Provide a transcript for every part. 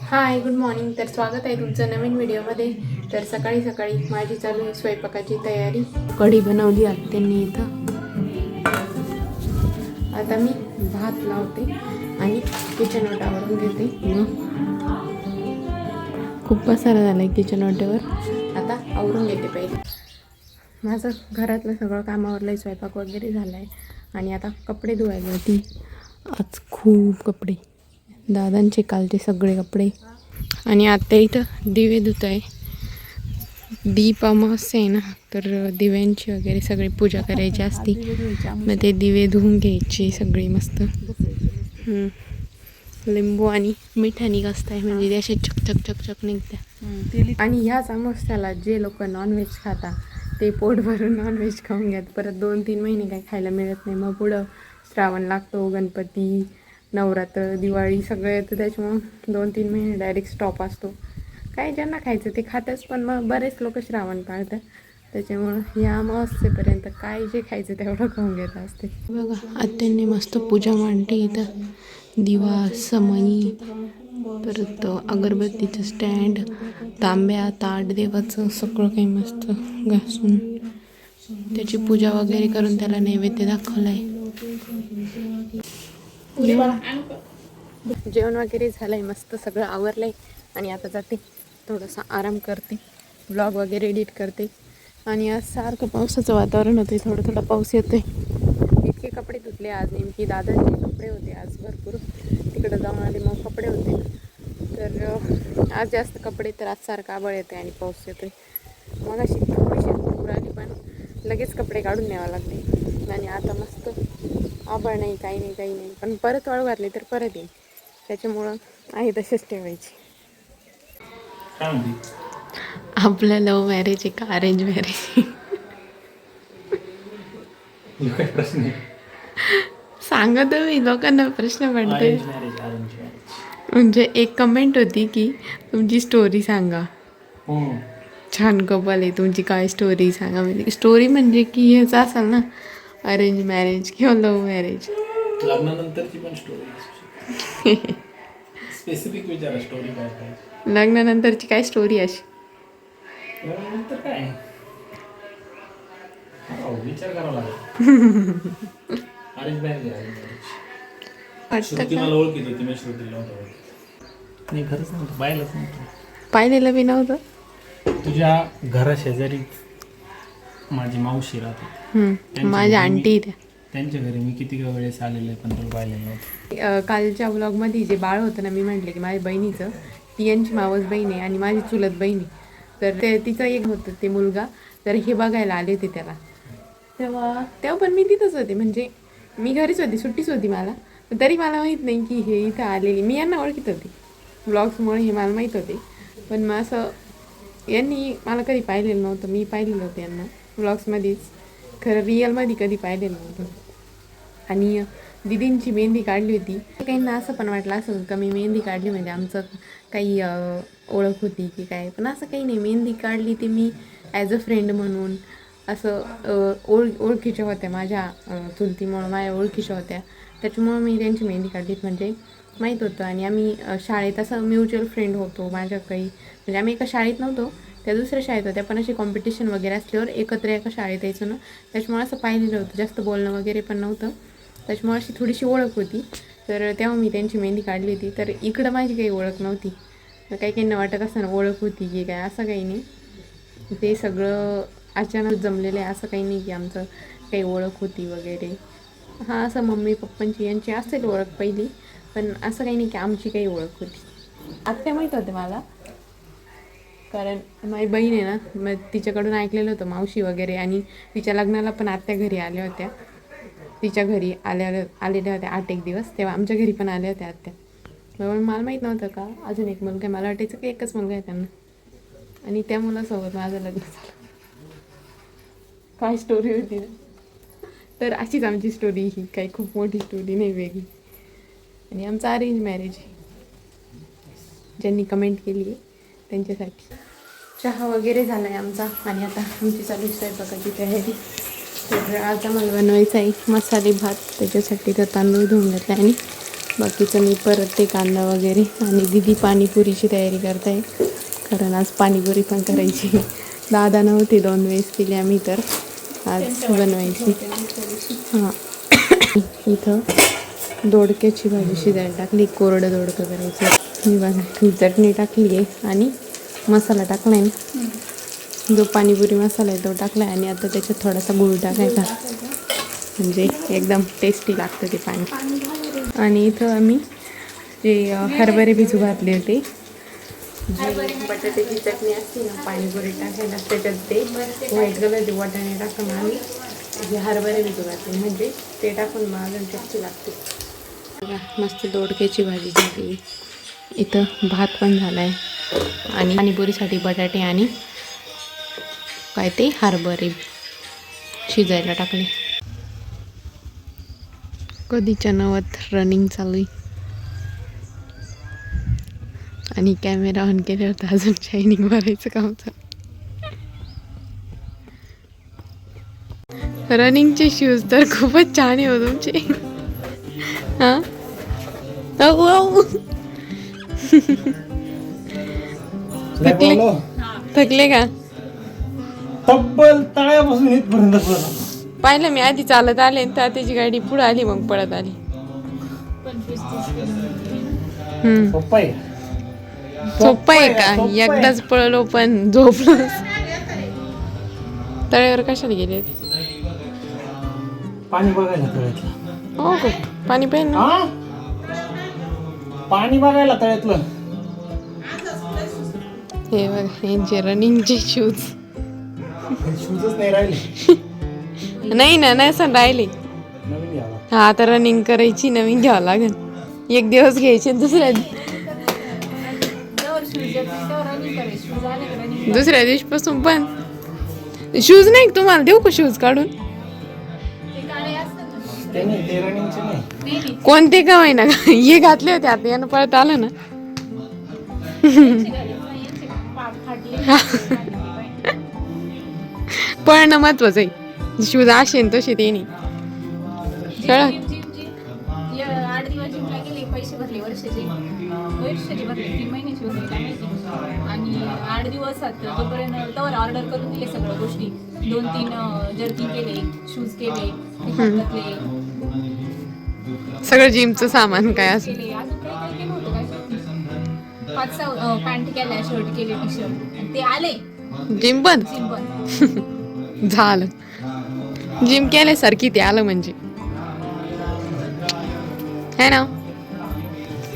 Hi good morning तर स्वागत आहे तुमचं नवीन व्हिडिओमध्ये. तर सकाळी सकाळी माझी चालू आहे स्वयंपाकाची तयारी. कढी बनवली आत्यांनी इथं. आता मी भात लावते आणि किचन ओटावरून घेते. मग खूप पसारा झाला आहे किचन ओट्यावर आता आवरून घेते पहिले. माझं घरातलं सगळं कामावरलं आहे स्वयंपाक वगैरे झाला आहे आणि आता कपडे धुवायला होती आज खूप कपडे. दादांचे कालचे सगळे कपडे. आणि आता इथं दिवे धुत आहे. दीप अमावस्या आहे ना तर दिव्यांची वगैरे सगळी पूजा करायची असती. मग ते दिवे धुवून घ्यायचे सगळे मस्त. लिंबू आणि मिठानी आहे म्हणजे असे चक चक चक चक निघत्या. आणि ह्याच अमावस्याला जे लोक नॉनव्हेज खाता ते पोट भरून नॉनव्हेज खाऊन घ्यात परत दोन तीन महिने काही खायला मिळत नाही. मग पुढं श्रावण लागतो गणपती नवरात्र दिवाळी सगळं येतं त्याच्यामुळं दोन तीन महिने डायरेक्ट स्टॉप असतो. काय ज्यांना खायचं ते खातच पण मग बरेच लोक श्रावण पाळतात. त्याच्यामुळं या अमावस्येपर्यंत काय जे खायचं तेवढं खाऊन घेत असते. बघा आत्यांनी मस्त पूजा मांडली इथं. दिवा समई परत अगरबत्तीचं स्टँड तांब्या ताट देवाचं सगळं काही मस्त घासून. त्याची पूजा वगैरे करून त्याला नैवेद्य दाखवलं आहे जेवण वगैरे झालं आहे मस्त सगळं आवरलं आहे आणि आता जाते थोडासा आराम करते. ब्लॉग वगैरे एडिट करते. आणि आज सारखं पावसाचं वातावरण होतं थोडं थोडं पाऊस येतो आहे इतके कपडे धुतले आज नेमकी दादाचे कपडे होते आज भरपूर. तिकडं जाऊन आले मग कपडे होते. तर आज जास्त कपडे तर आज सारखं आबळ येते आणि पाऊस येतो आहे मग अशी थोडीशी आली पण लगेच कपडे काढून न्यावं लागले. आणि आता मस्त आबळ नाही काही नाही काही नाही. पण परत वाळू घातली तर परत येईल. त्याच्यामुळं आहे तसेच ठेवायची. आपलं लव्ह मॅरेज आहे का अरेंज मॅरेज सांगत मी लोकांना प्रश्न पडतोय. म्हणजे एक कमेंट होती की तुमची स्टोरी सांगा. हो. छान कपल आहे तुमची काय स्टोरी सांगा. म्हणजे स्टोरी म्हणजे की हेच असाल ना. अरेंज मॅरेज किंवा लव्ह मॅरेज लग्नानंतरची पण स्टोरी स्पेसिफिक विचारा स्टोरी काय काय? लग्नानंतरची काय स्टोरी अशी? लग्नानंतर काय? हो, विचार करावा लागेल. अरेंज मॅरेज श्रुती मला ओळखीत होती मी श्रुतीला नव्हतं नाही खरंच नव्हतं पाहिलंच नव्हतं. पाहिलेलं बी नव्हतं. तुझ्या घराशेजारी माझी मावशी राहते माझ्या आंटी त्या त्यांच्या घरी मी किती वेळेस आलेले पण तुला पाहिलेलं नव्हतं. अ, कालच्या व्लॉगमध्ये जे बाळ होतं ना मी म्हटले की माझ्या बहिणीचं ती यांची मावस बहीण आहे आणि माझी चुलत बहीण आहे. तर ते तिचं एक होतं ते मुलगा. तर हे बघायला आले होते त्याला. तेव्हा तेव्हा पण मी तिथंच होते. म्हणजे मी घरीच होती सुट्टीच होती मला. पण तरी मला माहीत नाही की हे इथं आलेली मी यांना ओळखीत होते. ब्लॉग्समुळे हे मला माहीत होते. पण मग असं यांनी मला कधी पाहिलेलं नव्हतं. मी पाहिलेलं होतं यांना. ब्लॉग्समध्येच खरं रिअलमध्ये कधी पाहिले नव्हतं आणि दिदींची मेहंदी काढली होती काहींना असं पण वाटलं असं का मी मेहंदी काढली म्हणजे आमचं काही ओळख होती की काय पण असं काही नाही मेहंदी काढली ती मी ॲज अ फ्रेंड म्हणून असं ओळ ओळखीच्या होत्या माझ्या चुलतीमुळं माझ्या ओळखीच्या होत्या त्याच्यामुळं मी त्यांची मेहंदी काढली म्हणजे माहीत होतं आणि आम्ही शाळेत असं म्युच्युअल फ्रेंड होतो माझ्या काही म्हणजे आम्ही एका शाळेत नव्हतो त्या दुसऱ्या शाळेत होत्या. पण अशी कॉम्पिटिशन वगैरे असल्यावर एकत्र एका शाळेत यायचो ना. त्याच्यामुळे असं पाहिलेलं होतं. जास्त बोलणं वगैरे पण नव्हतं. त्याच्यामुळे अशी थोडीशी ओळख होती. तर तेव्हा मी त्यांची मेहंदी काढली होती. तर इकडं माझी काही ओळख नव्हती. तर काही काहींना वाटत असताना ओळख होती की काय असं काही नाही. ते सगळं अचानक जमलेलं आहे असं काही नाही की आमचं काही ओळख होती वगैरे. हां असं मम्मी पप्पांची यांची असेल ओळख पहिली. पण असं काही नाही की आमची काही ओळख होती. आत्या माहीत होते मला. कारण माझी बहीण आहे ना मग तिच्याकडून ऐकलेलं होतं मावशी वगैरे आणि तिच्या लग्नाला पण आत्या घरी आल्या होत्या. तिच्या घरी आल्या आलेल्या होत्या आठ एक दिवस तेव्हा आमच्या घरी पण आल्या होत्या आत्या. म्हणून मला माहीत नव्हतं का अजून एक मुलगा आहे मला वाटायचं की एकच मुलगा आहे त्यांना. आणि त्या मुलासोबत माझं लग्न झालं. काय स्टोरी होती ना. तर अशीच आमची स्टोरी ही काही खूप मोठी स्टोरी नाही वेगळी. आणि आमचं अरेंज मॅरेज आहे. ज्यांनी कमेंट केली आहे. त्यांच्यासाठी. चहा वगैरे झाला आहे आमचा आणि आता आमची चालू आहे स्वयंपाकाची तयारी. तर आज आम्हाला बनवायचं आहे मसाले भात त्याच्यासाठी तर तांदूळ धुवून घेतला आणि बाकीचं मी परत ते कांदा वगैरे आणि दिदी पाणीपुरीची तयारी करताय. कारण आज पाणीपुरी पण करायची. दादा नव्हते दोन वेळेस केली आम्ही तर आज बनवायची. हां. इथं दोडक्याची भाजी शिजायला टाकली. कोरडं दोडकं करायचं. मी बघा ही चटणी टाकली आहे आणि मसाला टाकला आहे जो पाणीपुरी मसाला आहे तो टाकला आहे आणि आता त्याच्यात थोडासा गुळ टाकायचा. म्हणजे एकदम टेस्टी लागतं ते पाणी. आणि इथं आम्ही जे हरभरे भिजू घातले होते. बटाट्याची चटणी असते ना पाणीपुरी टाकायला त्याच्यात ते व्हाईट कलरचे वाटाणे टाकून आम्ही जे हरभरे भिजू घातले म्हणजे ते टाकून मग अजून टेस्टी लागते. मस्त दोडक्याची भाजी झाली. इथं भात पण झाला आहे आणि पाणीपुरीसाठी बटाटे आणि काय ते हरभरे शिजायला टाकले. कधीच्या नवत रनिंग चालू आहे आणि कॅमेरा ऑन केल्यावर तर अजून शायनिंग मारायचं काम चालू. रनिंगचे शूज तर खूपच छान आहे हो तुमचे. हां? थकले? थकले का? तब्बल तळ्यापासून इथपर्यंत पाहिलं मी आधी चालत आले तर त्याची गाडी पुढे आली मग पळत आली. सोपं आहे. का. एकदाच पळलो पण झोपलो तळ्यावर कशाला गेले पाणी बघायला हो पाणी पाहिजे ना हा? पाणी बघायला तळ्यातलं. हे बघा यांचे रनिंगचे शूज शूजच नाही राहिले. नाही ना नाही असं राहिले. हा आता रनिंग करायची नवीन घ्यावं लागेल. एक दिवस घ्यायचे दुसऱ्या दुसऱ्या दिवशीपासून पण. शूज नाही तुम्हाला? देऊ का शूज काढून? ते नाही ते रनिंगचे नाही. कोणते का होईना हे घातले होते आता यानं परत आलं ना. पळणं महत्वाचं आहे. शूज असे न तसे ते नाही कळलं? आठ दिवस जिमला गेले पैसे भरले वर्षाचे वर्षाचे भरले तीन महिन्याचे भरले काय माहिती आणि आठ दिवसात जोपर्यंत तवर ऑर्डर करून दिले सगळ्या गोष्टी. दोन तीन जर्किंग केले शूज केले सगळं जिमचं सामान काय असं केले. अजून काही काही केलं होतं काय पाच सहा पॅन्ट केल्या शर्ट केले टी शर्ट ते आले. जिम पण झालं. जिम केल्यासारखी ते आलं म्हणजे. है ना?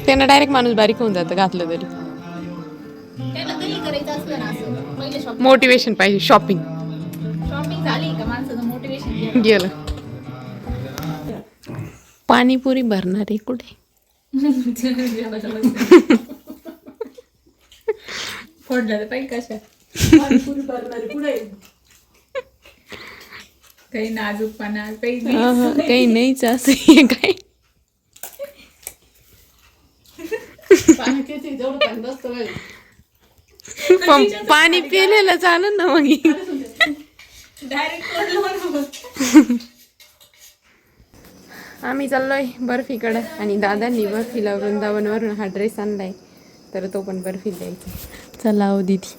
त्यानं डायरेक्ट माणूस बारीक होऊन जातं घातलं तरी. मोटिवेशन पाहिजे शॉपिंग गेलं. पाणीपुरी भरणार आहे कुठे? पाहिजे कशा? काही नाजूकपणा काही नाही. अहं, काही नाहीच असं हे काय? पण पाणी पिलेलं चालेल ना मग. आम्ही चाललोय बर्फीकडं आणि दादांनी बर्फीला वृंदावनवरून हा ड्रेस आणलाय. तर तो पण बर्फीला द्यायचा. चला हो दीदी.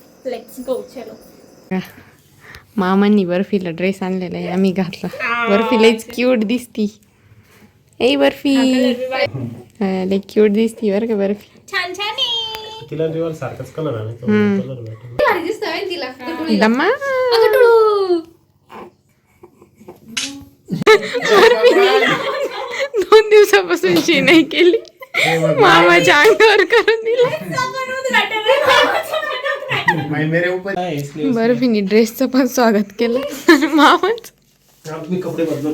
मामांनी बर्फीला ड्रेस आणलेला आहे आम्ही घातला. बर्फी लईच क्यूट दिसती. ए बर्फी. लई क्यूट दिसती बरं का बर्फी. छान छान आहे. तिला सारखाच कलर आला दोन दिवसापासून शी नाही केली. मामाच्या अंगावर करून दिली. मेरे ऊपर. है इसलिए बर्फीनी ड्रेसचं पण स्वागत केलं. मामाच. कपड़े बदलो